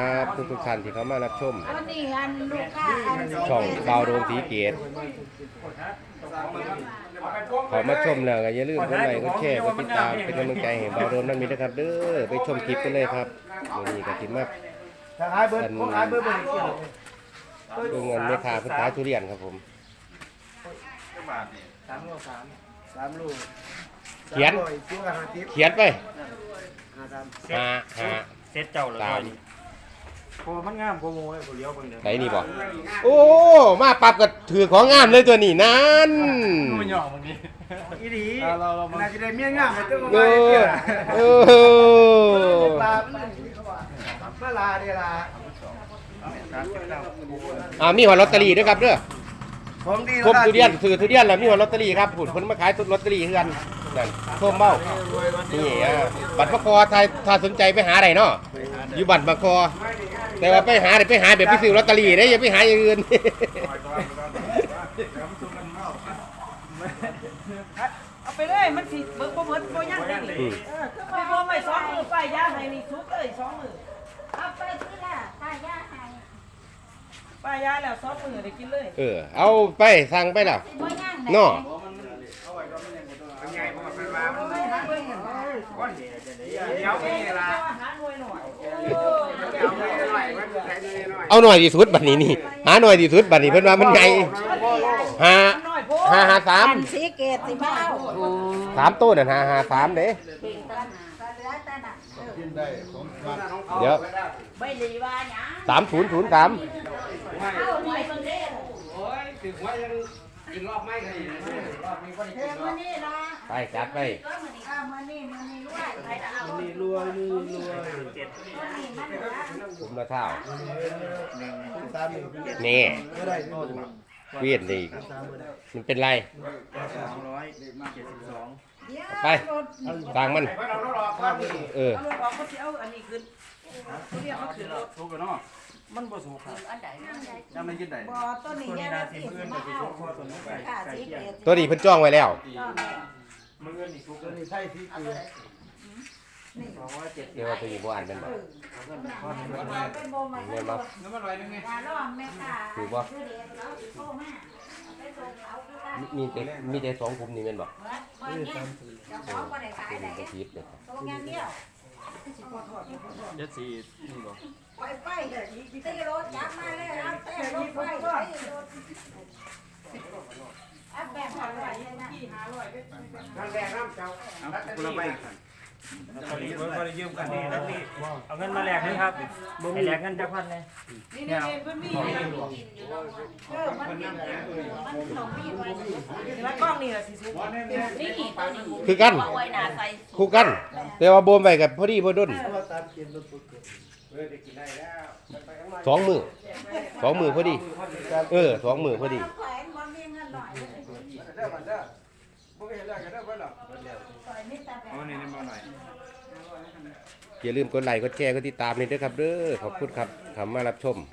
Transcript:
ครับทุกทุกๆท่านที่เข้ามารับชมวันนี้อันลูกค้าอันช่องดาวโดมสีเกตขอมาชมแล้วก็อย่าลืมกดไลค์กดแชร์กดติดตามเป็นกำลังใจให้ดาวโดมนั่นมีนะครับ เด้อไปชมคลิปกันเลยครับวันนี้ก็สิมาถ้าขายเบิร์ดผมขายเบิร์ดเบิร์ดเกี่ยวดูเงินแม่ค้าเพิ่นขายทุเรียนครับผมสามโลสามสามโลเขียนคิ้วกับหาทิพย์เขียนไปหาสามห้าห้าเซตเจ้าเลยสาม โอ้มันงามโคโมเลยกูเลี้ยวเบิ่งเด้อไหนนี่บอกโอ้ มาปรับก็ถือของงามเลยตัวนี้นั่น มันหยอกมึงนี่อีดีเราเรามาน่าจะได้เมียงามแต่ตัวเอมาอเนี่ยเออปลาปลาลาเดียลาอ่ามีหัวลอตเตอรี่ด้วยครับเด้อของดีครบทุเรียนซื้อทุเรียนแล้วมีหัวลอตเตอรี่ครับผุดคนมาขายลอตเตอรี่เฮือนนั่นโทมเบ้านี่อ่าบัตรประคอถ้าถ้าสนใจไปหาไหนเนาะอยู่บัตรประคอ แต่ว่าไปหาเดี๋ยวไปหาแบบไปซื้อลอตเตอรี่ได้อย่าไปหาอย่างอื่น เอาไปเลยมันสิเบิกบ่เหมือนบ่ยังได้นี่อืมไปบ่ไม่สองมือไปย่าให้นี่ทุกเลยสองมือเอาไปที่ละตายาให้ไปย่าแล้วสองมือได้กินเลย เออ เอาไปสั่งไปแล้วสิบ่ย่างเนาะ เดี๋ยวมีลาอาหารหน่วยหน่อยเดี๋ยวมีหน่อยมันใส่หน่อยหน่อยเอาหน่อยที่สุดบัดนี้นี่หาหน่อยที่สุดบัดนี้เพิ่นว่ามันไงหาหน่อยโพหาหาสามอันสีเกตสิมาเอาสามต้นน่ะหาหาสามเด้ตาเหลือตาน่ะเออเดี๋ยวไม่ดีว่าหยังสามศูนย์ศูนย์สามเอาหน่อยเบิ่งเด้อโอ้ยถึงว่ายังกินรอบไม่กันอีกรอบนี้ก็ได้เอกิอนรมื้ออบนี้ล่ะไปจัดไปก็ มื้อนี้เอามื้อนี้มื้อนี้รวยไปเอานี่รวยนี่รวยมื้อนี้มันเหลือผมละเท่าสามหนึ่งนี่ก็ได้โน่นเวียนดีมันเป็นไรสองร้อยเจ็ดสิบสองเดี๋ยวไปรถต่างมันเออเอาลูกออกก็สิเอาอันนี้ขึ้นทุเรียนมาขึ้นรถทุกกันเนาะมันบ่สุกครับอันใดอันใดยังไม่กินได้บ่ต้นนี้ตัวแย่นี้แล้นาวสิสิเพื่อนมาก็สิเอาสุกพอตัวนู้นไก่ค่ะไก่สีเกี่เกยวตตัวนี้เพิ่นจ้องไว้แล้วต้องแล้ว มันเงินอีกสุกตัวนี้ใช่ที่เกลือสองร้อยเจ็ดสิบเดี๋ยวว่าตัวนี้บ่อ่านเป็นบ่เป็นโบมาเงินบ่น้ำมันลอยนึงไงอย่าล้อมแม่ค่ะถือบ่คือเด็กเราโทรมาไปส่งเขาคือกันมีแต่มีแต่สองกลุ่มนี่แม่นบ่เหมือนเหมือนเนี่ยเจ้าของบ่ได้ขายได้บ่คิดเลยโทรงานเดียวเจ็ดสี่นี่บ่ไปไปตีรถจับมาเลยเอาเต้รถไปตีรถอัพแบบอร่อยเลย นะนั่นแหละน้ำเจ้าคนละใบกันตอนนี้บ่ได้ยืมกันนี่แล้วนี่เอาเงินมาแลกนะครับให้แลกเงินจักพันเลยนี่นี่นี่เพิ่นมีนี่ล่ะเออมันมีมันต้องมีไว้แล้วกล้องนี่ล่ะสิสุกนี่ตัวนี้คือกันเอาไว้หน้าใส่คู่กัน แต่ว่าโบมไว้กับพอดีพอดนว่าตามเกณฑ์รถปุ๊บเออได้กินได้แล้วสองมือสองมือพอดี เออสองมือพอดี บ่เห็นแล้วกันเด้อเพิ่นหรอกปล่อยมิตรแบบเอานี่มาหน่อยอย่าลืมกดไลค์กดแชร์กดติดตามนี่ด้วยครับเด้อขอบคุณครับคำมารับชม